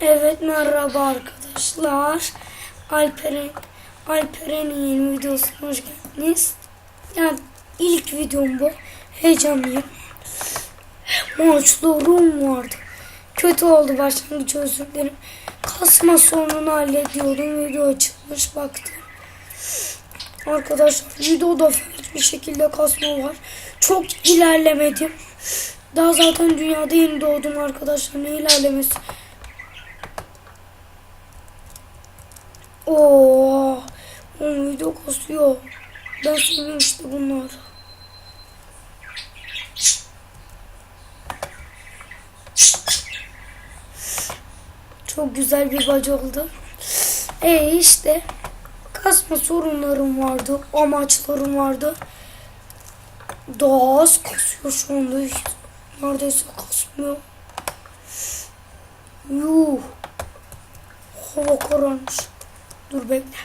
Evet merhaba arkadaşlar. Alperen Alperen'in yeni videosuna hoş geldiniz. Yani ilk videom bu. Heyecanlıyım. Maçlarım vardı. Kötü oldu başlangıç özür dilerim. Kasma sorununu hallediyordum. Video açılmış baktım. Arkadaşlar videoda bir şekilde kasma var. Çok ilerlemedim. Daha zaten dünyada yeni doğdum arkadaşlar. Ne ilerlemesi? Oo, o video kasıyor. Ben seviyorum işte bunlar. Çok güzel bir bacı oldu. E işte kasma sorunlarım vardı, amaçlarım vardı. Daha az kasıyor şu anda. Neredeyse kasmıyor. Yuh. Hava kararmış. Dur bekle.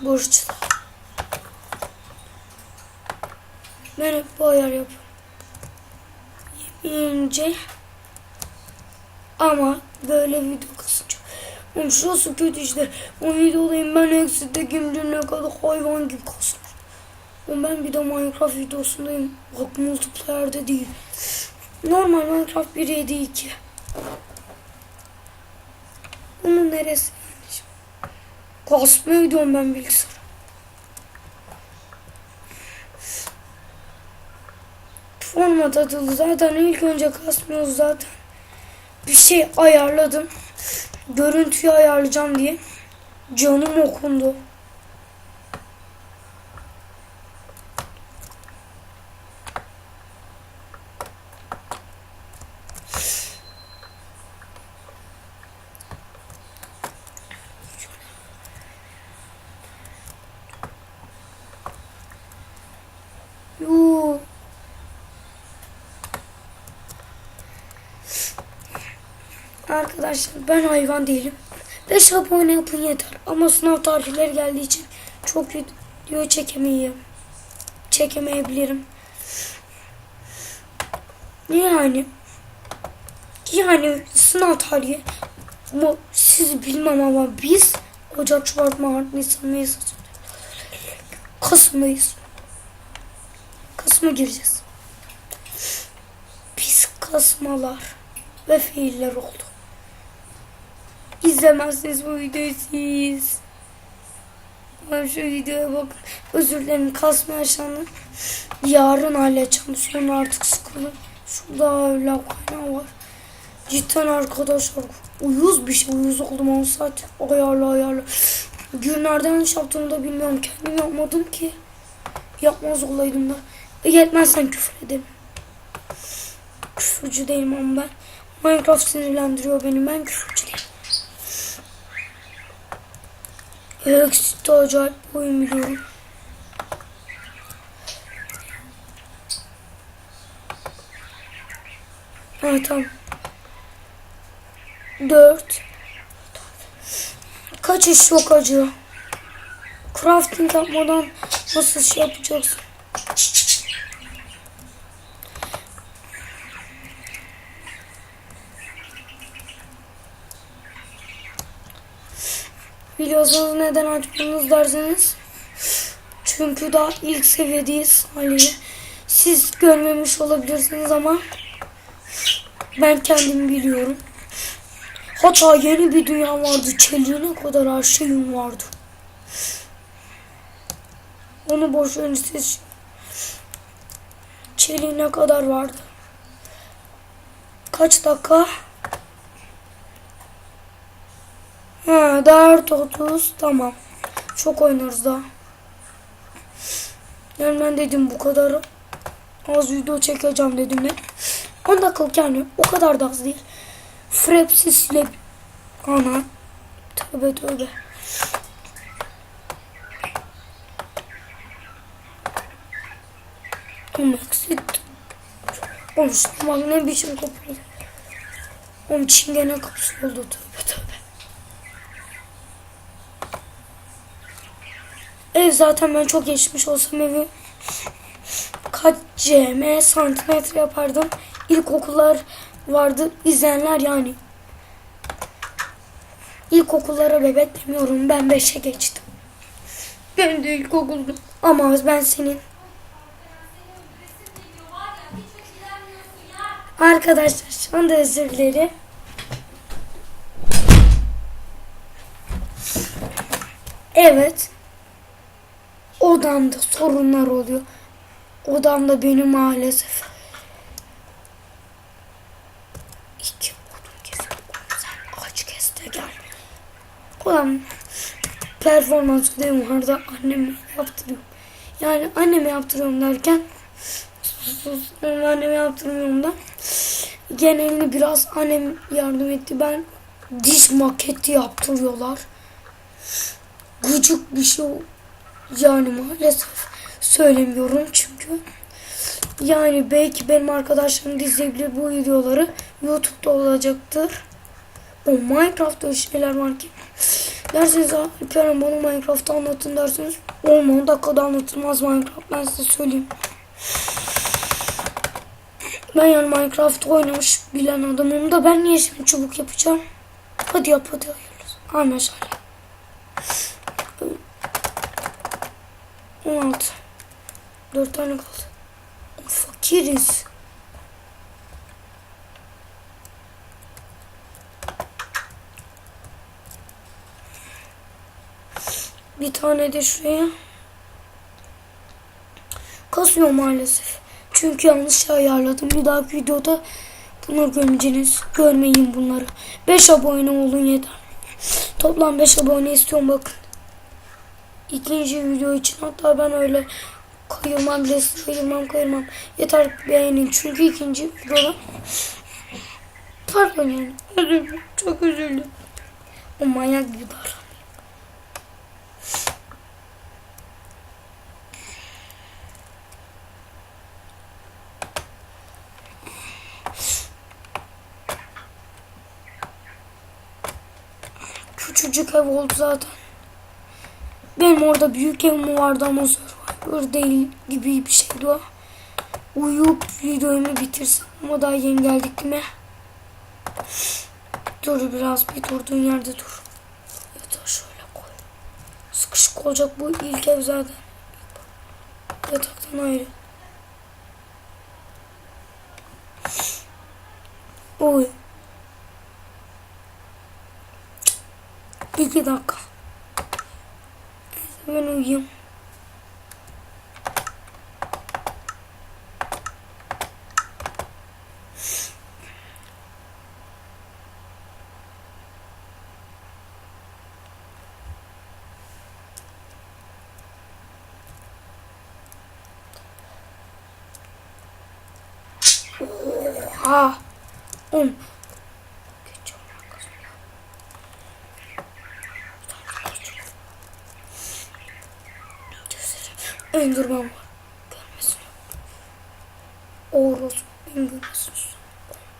Borçlu. Ben hep bu ayar yapıyorum. Yemeyince ama böyle video kasınca. Oğlum şurası kötü işte. O videodayım ben eksikteyim ne kadar hayvan gibi kasılır. Oğlum ben bir de Minecraft videosundayım. Bak multiplayer'de değil. Normal Minecraft 1.7.2. Bunun neresi? Kasmaya ben bilgisayara. Format atıldı. Zaten ilk önce kasmıyoruz zaten. Bir şey ayarladım. Görüntüyü ayarlayacağım diye. Canım okundu. Arkadaşlar ben hayvan değilim. 5 abone yapın yeter. Ama sınav tarihleri geldiği için çok video çekemeyeyim. Çekemeyebilirim. Yani yani sınav tarihi bu siz bilmem ama biz Ocak, Şubat, Mart, Nisan, Mayıs, Kasım'dayız. Kasım'a gireceğiz. Pis kasmalar ve fiiller oldu. İzlemezsiniz bu videoyu siz. Ben şu videoya bakın. Özür dilerim kasma. Yarın halledeceğim. Sonra artık sıkıldım. Şurada hala kaynağı var. Cidden arkadaşlar uyuz bir şey. Uyuz oldum 10 saat. Ayarla ayarla. Günlerden yanlış yaptığımı da bilmiyorum. Kendim yapmadım ki. Yapmaz olaydım da. E, Yetmezsen küfür ederim. Küfürcü değilim ama ben. Minecraft sinirlendiriyor beni. Ben küfürcü Exit'te acayip biliyorum. Evet tamam. Dört. Kaç iş yok acı. Crafting yapmadan nasıl şey yapacaksın? Biliyorsunuz neden açmadınız derseniz. Çünkü daha ilk seviyedeyiz haliyle. Siz görmemiş olabilirsiniz ama ben kendim biliyorum. Hatta yeni bir dünya vardı. Çeliğine kadar her şeyim vardı. Onu boş verin siz. Çeliğine kadar vardı. Kaç dakika? Ha, 4 30 tamam. Çok oynarız daha. Yani ben dedim bu kadar az video çekeceğim dedim ne? 10 dakikalık yani o kadar da az değil. Frapsiz silep ana tövbe tövbe. Exit. Oğlum şu ne biçim kopuyor. Oğlum çingene kapısı oldu tövbe tövbe. Ev zaten ben çok geçmiş olsam evi kaç cm santimetre yapardım. İlkokullar vardı izleyenler yani. İlkokullara bebek demiyorum ben 5'e geçtim. Ben de ilkokuldum ama ben senin. Arkadaşlar şu anda özür dilerim. Evet. Odamda sorunlar oluyor. Odamda benim maalesef. İki odun kesin. Sen kaç kez de gel. Odam performans ödevim vardı. Anneme yaptırıyorum. Yani anneme yaptırıyorum derken sus, anneme yaptırmıyorum da genelini biraz annem yardım etti. Ben diş maketi yaptırıyorlar. Gıcık bir şey. Yani maalesef söylemiyorum çünkü yani belki benim arkadaşlarım da izleyebilir bu videoları YouTube'da olacaktır. O Minecraft'ta öyle şeyler var ki derseniz Alperen bana Minecraft'ı anlatın derseniz 10 dakikada anlatılmaz Minecraft ben size söyleyeyim. Ben yani Minecraft oynamış bilen adamım da ben niye şimdi çubuk yapacağım? Hadi yap hadi hayırlısı. Anlaşalım. 16. 4 tane kaldı. Fakiriz. Bir tane de şuraya. Kasıyor maalesef. Çünkü yanlış şey ayarladım. Bir dahaki videoda bunları görmeyeceğiniz. Görmeyin bunları. 5 abone olun yeter. Toplam 5 abone istiyorum bakın. İkinci video için hatta ben öyle kayırmam bile kayırmam kayırmam. Yeter beğenin çünkü ikinci videoda pardon yani çok dilerim. O manyak gibi davranıyor. Küçücük ev oldu zaten. Benim orada büyük evim vardı ama Survivor değil gibi bir şeydi o. Uyuyup videomu bitirsem ama daha yeni geldik mi? Dur biraz bir durduğun yerde dur. Yatağı şöyle koy. Sıkışık olacak bu ilk ev zaten. Yataktan ayrı. Oy. İki dakika. Ben uyuyayım. Oha. Oğlum. Geçiyorum arkadaşlar. Enderman var. Görmesin. Oğuz beni görmesin.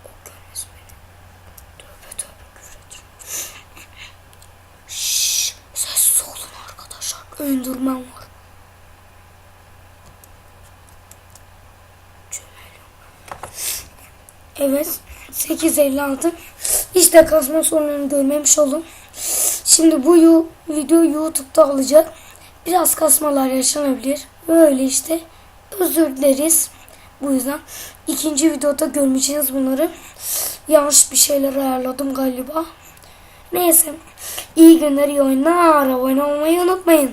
O, görmesin beni. Tövbe tövbe küfür ederim. Sessiz olun arkadaşlar. Enderman var. Evet. 8.56. İşte kasma sorununu görmemiş olun. Şimdi bu video YouTube'da olacak. Biraz kasmalar yaşanabilir. Böyle işte. Özür dileriz. Bu yüzden ikinci videoda görmeyeceğiniz bunları. Yanlış bir şeyler ayarladım galiba. Neyse. İyi günler, iyi oyunlar. Abone olmayı unutmayın.